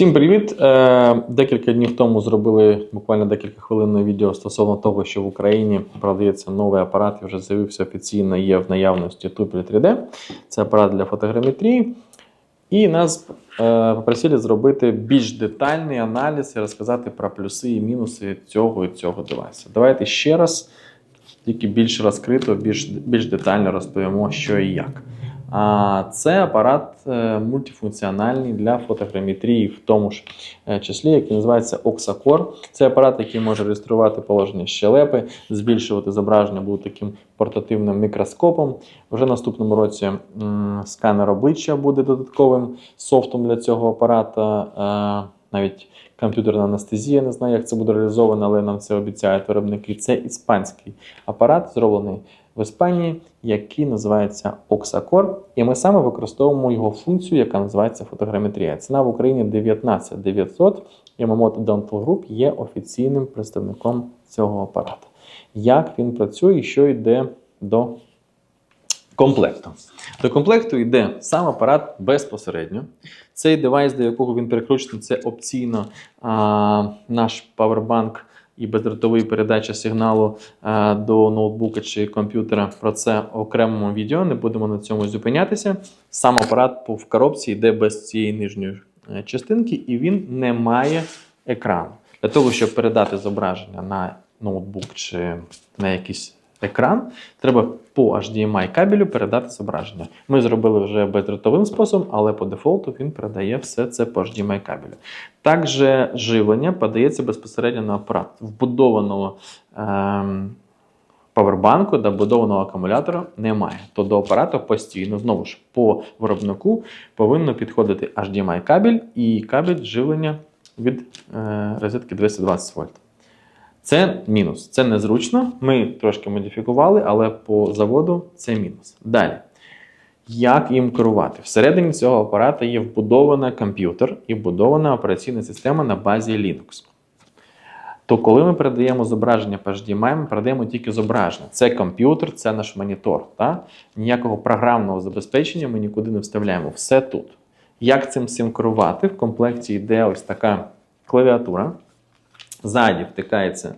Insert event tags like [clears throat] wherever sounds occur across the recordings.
Всім привіт! Е, Декілька днів тому зробили буквально декілька хвилин відео стосовно того, що в Україні продається новий апарат і вже з'явився офіційно, є в наявності Tupel 3D. Це апарат для фотограметрії. І нас е, попросили зробити більш детальний аналіз і розказати про плюси і мінуси цього і цього девайсу. Давайте ще раз, тільки більш розкрито, більш, більш детально розповімо, що і як. А це апарат е, мультифункціональний для фотограметрії, в тому ж е, числі, який називається Oxacore. Це апарат, який може реєструвати положення щелепи, збільшувати зображення буде таким портативним мікроскопом. Вже наступному році сканер обличчя буде додатковим софтом для цього апарата. Е, Навіть комп'ютерна анестезія, не знаю, як це буде реалізовано, але нам це обіцяють виробники. Це іспанський апарат, зроблений в Іспанії, який називається Oxacore. І ми саме використовуємо його функцію, яка називається фотограметрія. Ціна в Україні 19 900. І Yamamoto Dental Group є офіційним представником цього апарата. Як він працює і що йде до комплекту? До комплекту йде сам апарат безпосередньо. Цей девайс, до якого він перекручений, це опційно а, наш павербанк і бездротовий передача сигналу а, до ноутбука чи комп'ютера. Про це в окремому відео. Не будемо на цьому зупинятися. Сам апарат в коробці йде без цієї нижньої е, частинки, і він не має екрану. Для того, щоб передати зображення на ноутбук чи на якийсь екран, треба по HDMI кабелю передати зображення. Ми зробили вже бездротовим способом, але по дефолту він передає все це по HDMI кабелю. Також живлення подається безпосередньо на апарат вбудованого. Ем, Павербанку та вбудованого акумулятора немає. То до апарату постійно, знову ж, по виробнику повинно підходити HDMI кабель і кабель живлення від е, розетки 220 вольт. Це мінус. Це незручно. Ми трошки модифікували, але по заводу це мінус. Далі. Як їм керувати? Всередині цього апарата є вбудований комп'ютер і вбудована операційна система на базі Linux. То коли ми передаємо зображення по HDMI, ми передаємо тільки зображення. Це комп'ютер, це наш монітор. Та? Ніякого програмного забезпечення ми нікуди не вставляємо. Все тут. Як цим всім керувати? В комплекті йде ось така клавіатура. Ззаді втикається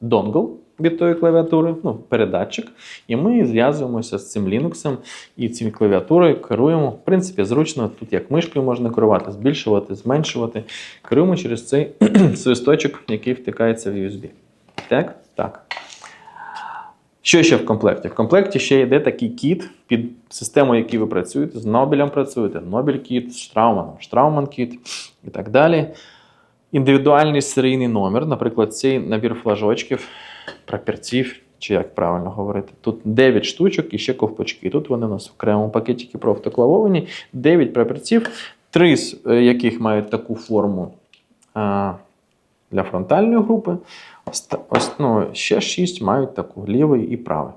донгл від тої клавіатури, ну, передатчик. І ми зв'язуємося з цим Linux і цією клавіатурою керуємо. В принципі, зручно, тут як мишкою можна керувати, збільшувати, зменшувати. Керуємо через цей [clears throat] свисточок, який втикається в USB. Так? Так. Що ще в комплекті? В комплекті ще йде такий кіт під систему, який ви працюєте. З Нобелем працюєте, Нобель кіт, Штрауманом, Штрауман кіт і так далі. Індивідуальний серійний номер, наприклад, цей набір флажочків, прапірців, чи як правильно говорити. Тут 9 штучок і ще ковпачки. Тут вони у нас в окремому пакетики проавтоклавовані. 9 прапірців, 3 з е, яких мають таку форму для фронтальної групи. Ось ну, ще 6 мають таку лівий і правий.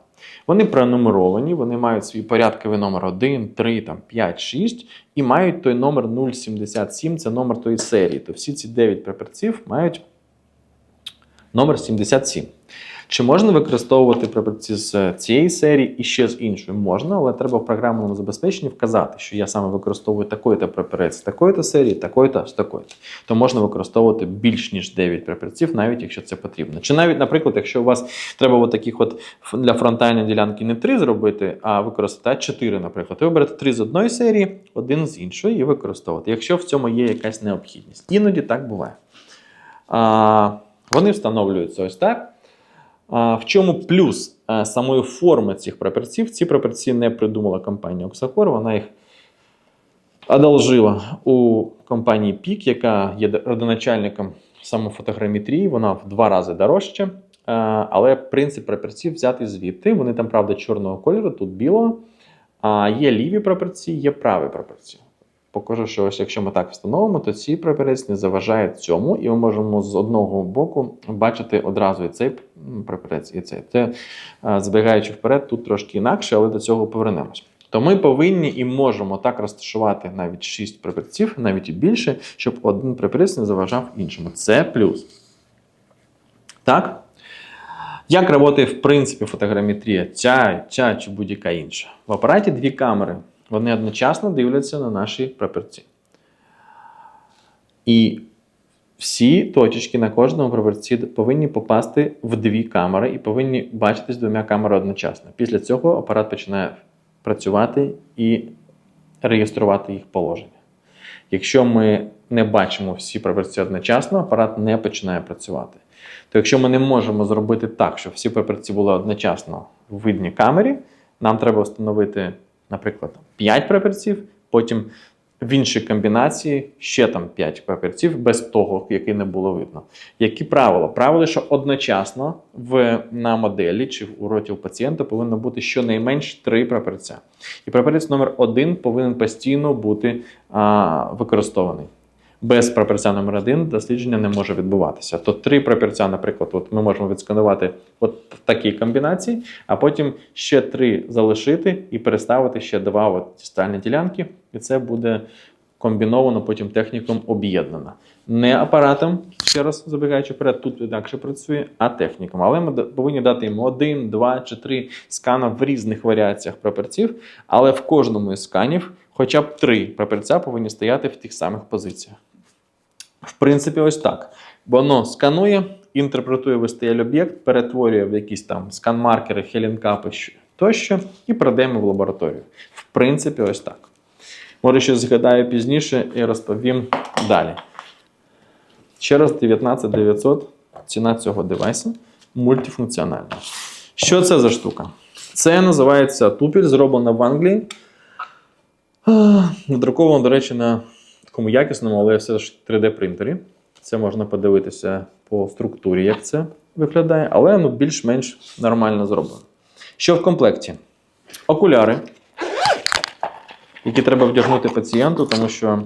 Вони пронумеровані, вони мають свій порядковий номер 1, 3, там, 5, 6 і мають той номер 077, це номер тої серії. То всі ці 9 прапорців мають номер 77. Чи можна використовувати прапорці з цієї серії і ще з іншої? Можна, але треба в програмному забезпеченні вказати, що я саме використовую такий-то прапорець з такої-то серії, такої-то з такої-то. То можна використовувати більш ніж 9 прапорців, навіть якщо це потрібно. Чи навіть, наприклад, якщо у вас треба от таких от для фронтальної ділянки не 3 зробити, а використати 4, наприклад, ви берете 3 з одної серії, один з іншої і використовувати, якщо в цьому є якась необхідність. Іноді так буває. А, Вони встановлюються ось так. В чому плюс самої форми цих прапорців? Ці прапорці не придумала компанія Oxacore, вона їх одолжила у компанії PIC, яка є родоначальником самофотограметрії, вона в два рази дорожча. Але принцип прапорців взятий звідти. Вони там, правда, чорного кольору, тут білого. А є ліві прапорці, є праві прапорці. Покажу, що ось якщо ми так встановимо, то ці прапорець не заважають цьому, і ми можемо з одного боку бачити одразу і цей прапорець, і цей. Це збігаючи вперед, тут трошки інакше, але до цього повернемось. То ми повинні і можемо так розташувати навіть 6 прапорців, навіть і більше, щоб один прапорець не заважав іншому. Це плюс. Так? Як працює, в принципі, фотограметрія, ця, ця чи будь-яка інша? В апараті дві камери. Вони одночасно дивляться на наші прапорці. І всі точечки на кожному прапорці повинні попасти в дві камери і повинні бачитись двома камерами одночасно. Після цього апарат починає працювати і реєструвати їх положення. Якщо ми не бачимо всі прапорці одночасно, апарат не починає працювати. То якщо ми не можемо зробити так, щоб всі прапорці були одночасно в видній камері, нам треба встановити, наприклад, 5 прапорців, потім в іншій комбінації ще там 5 папірців без того, який не було видно. Які правила? Правило, що одночасно в, на моделі чи в уроті у пацієнта повинно бути щонайменш 3 прапорця. І прапорець номер 1 повинен постійно бути а, використований. Без прапорця номер 1 дослідження не може відбуватися. То три прапорця, наприклад, от ми можемо відсканувати от в такій комбінації, а потім ще три залишити і переставити ще два от дистальні ділянки, і це буде комбіновано потім техніком об'єднано. Не апаратом, ще раз забігаючи вперед, тут інакше працює, а техніком. Але ми повинні дати йому один, два чи три скана в різних варіаціях прапорців, але в кожному із сканів хоча б три прапорця повинні стояти в тих самих позиціях. В принципі, ось так. Воно сканує, інтерпретує вистель об'єкт, перетворює в якісь там скан-маркери, хелінкапи тощо і продаємо в лабораторію. В принципі, ось так. Може, ще згадаю пізніше і розповім далі. Ще раз 19900 ціна цього девайсу мультифункціональна. Що це за штука? Це називається тупіль, зроблена в Англії. Надруковано, до речі, на такому якісному, але все ж 3D принтері. Це можна подивитися по структурі, як це виглядає, але ну, більш-менш нормально зроблено. Що в комплекті? Окуляри, які треба вдягнути пацієнту, тому що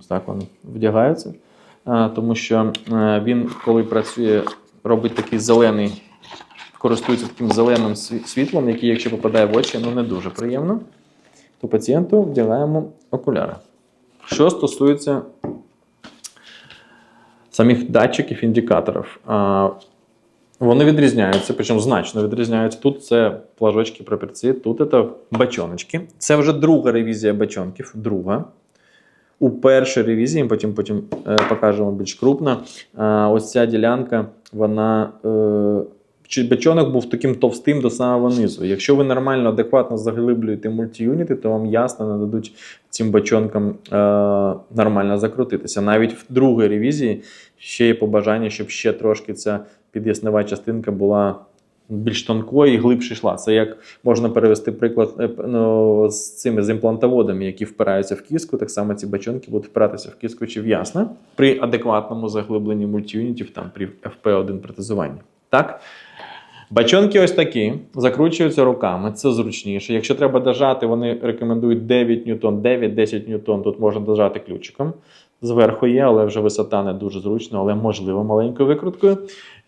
ось так вони вдягаються. Тому що е, він, коли працює, робить такий зелений, користується таким зеленим світлом, який, якщо попадає в очі, ну не дуже приємно то пацієнту вдягаємо окуляри. Що стосується самих датчиків індикаторів, вони відрізняються, причому значно відрізняються. Тут це плажочки пропорції, тут це бачоночки. Це вже друга ревізія бачонків. Друга. У першій ревізії, потім потім е, покажемо більш крупно. Е, ось ця ділянка, вона. Чи бачонок був таким товстим до самого низу. Якщо ви нормально, адекватно заглиблюєте мультіюніти, то вам ясно не дадуть цим бачонкам е, нормально закрутитися. Навіть в другій ревізії ще є побажання, щоб ще трошки ця під'яснева частинка була більш тонкою і глибше йшла. Це як можна перевести приклад е, ну, з цими з імплантоводами, які впираються в кіску, так само ці бачонки будуть впиратися в кіску чи в ясно при адекватному заглибленні мультіюнітів, там при FP1 протезуванні. Так? Бачонки ось такі, закручуються руками, це зручніше. Якщо треба дожати, вони рекомендують 9 ньютон, 9-10 ньютон, тут можна дожати ключиком. Зверху є, але вже висота не дуже зручна, але можливо маленькою викруткою.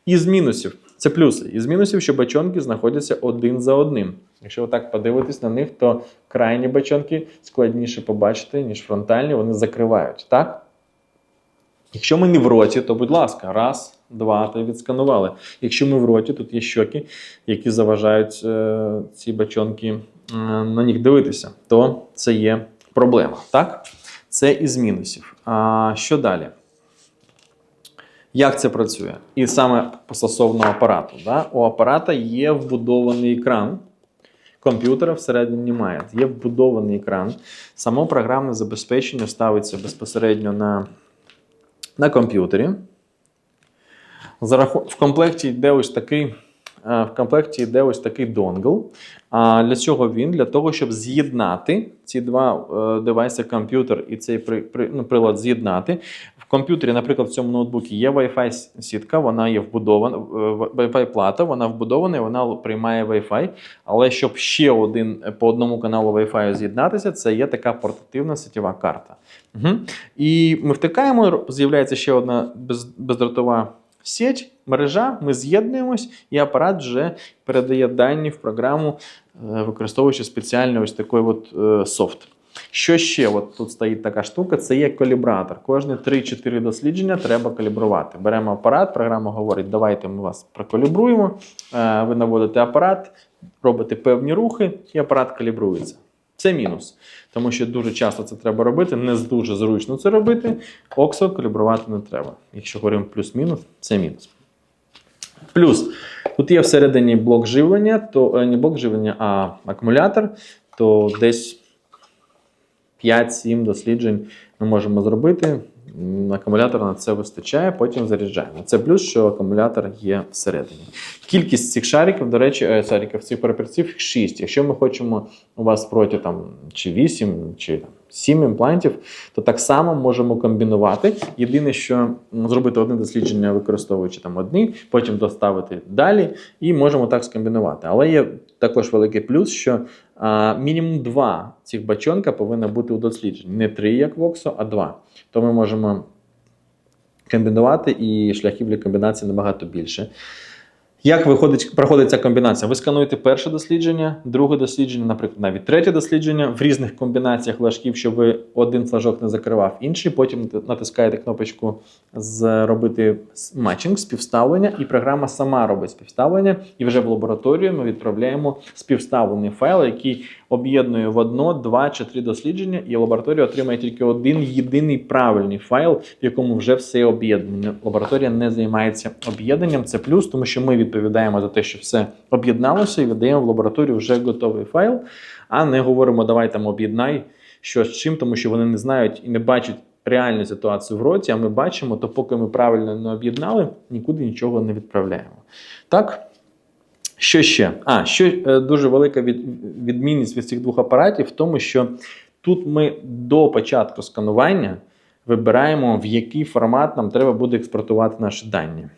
Із мінусів це плюси. Із мінусів, що бачонки знаходяться один за одним. Якщо ви так подивитесь на них, то крайні бачонки складніше побачити, ніж фронтальні, вони закривають. Так? Якщо ми не в роті, то будь ласка, раз, два, та відсканували. Якщо ми в роті, тут є щоки, які заважають е, ці бачонки е, на них дивитися, то це є проблема. Так? Це із мінусів. А що далі? Як це працює? І саме стосовно апарату. Да? У апарата є вбудований екран. Комп'ютера всередині немає. Є вбудований екран. Само програмне забезпечення ставиться безпосередньо на, на комп'ютері. В комплекті йде ось такий. е, В комплекті йде ось такий донгл. А для чого він? Для того, щоб з'єднати ці два е, девайси, комп'ютер і цей при, при, ну, прилад з'єднати. В комп'ютері, наприклад, в цьому ноутбуці є Wi-Fi сітка, вона є вбудована, е, Wi-Fi плата, вона вбудована і вона приймає Wi-Fi. Але щоб ще один по одному каналу Wi-Fi з'єднатися, це є така портативна сетєва карта. Угу. І ми втикаємо, з'являється ще одна без, бездротова сеть, мережа, ми з'єднуємось, і апарат вже передає дані в програму, е, використовуючи спеціальний ось такий от е, софт. Що ще? От тут стоїть така штука, це є калібратор. Кожні 3-4 дослідження треба калібрувати. Беремо апарат, програма говорить, давайте ми вас прокалібруємо. Е, Ви наводите апарат, робите певні рухи, і апарат калібрується. Це мінус. Тому що дуже часто це треба робити, не дуже зручно це робити. Оксо калібрувати не треба. Якщо говоримо плюс-мінус, це мінус. Плюс, тут є всередині блок живлення, то е, не блок живлення, а акумулятор, то десь 5-7 досліджень ми можемо зробити. Акумулятор на це вистачає, потім заряджаємо. Це плюс, що акумулятор є всередині. Кількість цих шариків, до речі, е, шариків цих прапорців 6. Якщо ми хочемо у вас проти там, чи 8, чи там, 7 імплантів, то так само можемо комбінувати. Єдине, що зробити одне дослідження, використовуючи там одні, потім доставити далі, і можемо так скомбінувати. Але є також великий плюс, що а, мінімум два цих бачонка повинно бути у дослідженні. Не три, як в Оксо, а два. То ми можемо комбінувати, і шляхів для комбінації набагато більше. Як виходить, проходить ця комбінація? Ви скануєте перше дослідження, друге дослідження, наприклад, навіть третє дослідження в різних комбінаціях флажків, щоб ви один флажок не закривав інший. Потім натискаєте кнопочку зробити матчинг, співставлення, і програма сама робить співставлення. І вже в лабораторію ми відправляємо співставлений файл, який об'єднує в одно, два чи три дослідження, і лабораторія отримає тільки один єдиний правильний файл, в якому вже все об'єднано. Лабораторія не займається об'єднанням. Це плюс, тому що ми відповідаємо за те, що все об'єдналося, і віддаємо в лабораторію вже готовий файл, а не говоримо, давай там об'єднай що з чим, тому що вони не знають і не бачать реальну ситуацію в роті, а ми бачимо, то поки ми правильно не об'єднали, нікуди нічого не відправляємо. Так? Що ще? А, що е, дуже велика від, відмінність від цих двох апаратів в тому, що тут ми до початку сканування вибираємо, в який формат нам треба буде експортувати наші дані.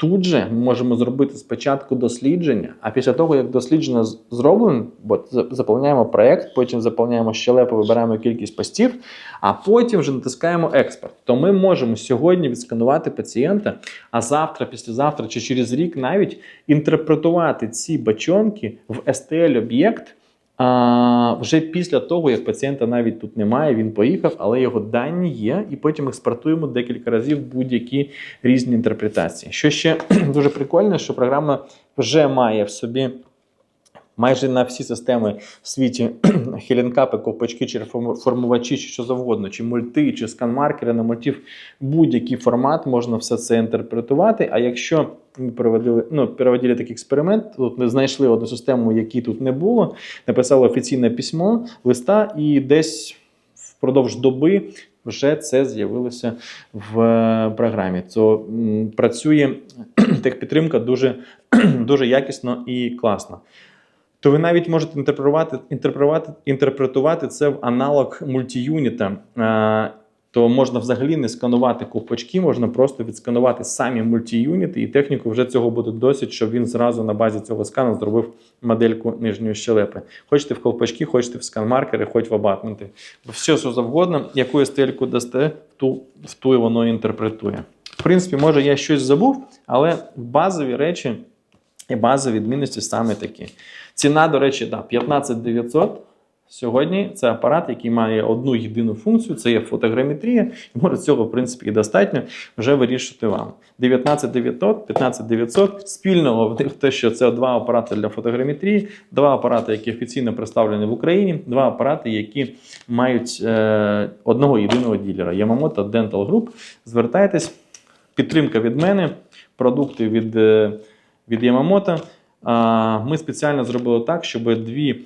Тут же ми можемо зробити спочатку дослідження, а після того, як дослідження зроблено, бо за- заповняємо проєкт, потім заповняємо щелепу, вибираємо кількість постів, а потім вже натискаємо експорт. То ми можемо сьогодні відсканувати пацієнта, а завтра, післязавтра чи через рік навіть інтерпретувати ці бачонки в STL-об'єкт. А, вже після того, як пацієнта навіть тут немає, він поїхав, але його дані є, і потім експортуємо декілька разів будь-які різні інтерпретації. Що ще [clears throat] дуже прикольно, що програма вже має в собі майже на всі системи в світі [clears throat] хелінкапи, ковпачки, чи форму- формувачі, чи що завгодно, чи мульти, чи скан-маркери на мультів, будь-який формат можна все це інтерпретувати. А якщо проводили, ну, проводили такий експеримент, тут ми знайшли одну систему, якій тут не було, написали офіційне письмо, листа, і десь впродовж доби вже це з'явилося в е, програмі. То працює [clears throat] техпідтримка дуже, [clears throat] дуже якісно і класно. То ви навіть можете інтерпретувати, інтерпретувати, інтерпретувати це в аналог мультіюніта. То можна взагалі не сканувати ковпачки, можна просто відсканувати самі мультіюніти, і техніку вже цього буде досить, щоб він зразу на базі цього скану зробив модельку нижньої щелепи. Хочете в ковпачки, хочете в скан-маркери, хоч в абатменти. Все, що завгодно, яку стельку дасте, ту, в ту воно інтерпретує. В принципі, може, я щось забув, але базові речі і базові відмінності саме такі. Ціна, до речі, да, 15 900. Сьогодні це апарат, який має одну єдину функцію, це є фотограметрія, і може цього, в принципі, і достатньо вже вирішити вам. 19 900, 15 900 спільного в них те, що це два апарати для фотограметрії, два апарати, які офіційно представлені в Україні, два апарати, які мають е, одного єдиного ділера Yamamoto Dental Group. Звертайтесь, підтримка від мене, продукти від, е, від Yamamoto. Ми спеціально зробили так, щоб дві,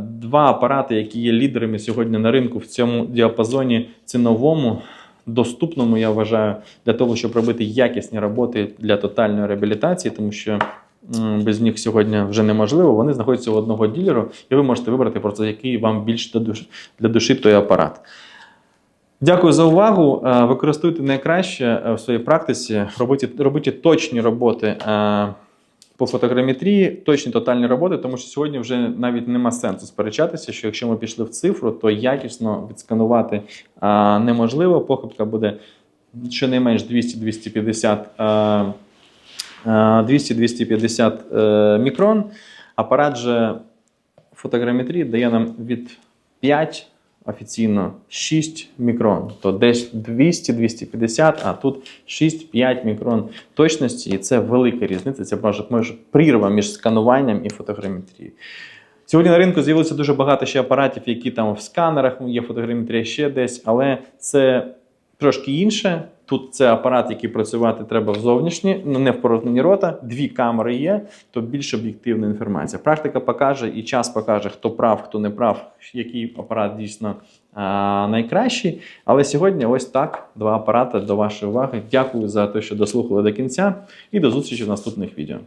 два апарати, які є лідерами сьогодні на ринку в цьому діапазоні ціновому, доступному, я вважаю, для того, щоб робити якісні роботи для тотальної реабілітації, тому що без них сьогодні вже неможливо. Вони знаходяться у одного ділера, і ви можете вибрати просто який вам більш для душі, для душі той апарат. Дякую за увагу. Е, Використовуйте найкраще е, в своїй практиці. Робіть, робіть точні роботи е, по фотограметрії, точні тотальні роботи, тому що сьогодні вже навіть нема сенсу сперечатися, що якщо ми пішли в цифру, то якісно відсканувати е, неможливо. Похибка буде щонайменш 200-250 е, е, 200-250 е, мікрон. Апарат же фотограметрії дає нам від 5 офіційно 6 мікрон, то десь 200-250, а тут 6-5 мікрон точності, і це велика різниця. Це може, прірва між скануванням і фотограметрією. Сьогодні на ринку з'явилося дуже багато ще апаратів, які там в сканерах є фотограметрія ще десь, але це трошки інше. Тут це апарат, який працювати треба в зовнішні, ну не в порожнені рота. Дві камери є, то більш об'єктивна інформація. Практика покаже і час покаже, хто прав, хто не прав, який апарат дійсно а, найкращий. Але сьогодні ось так два апарати до вашої уваги. Дякую за те, що дослухали до кінця, і до зустрічі в наступних відео.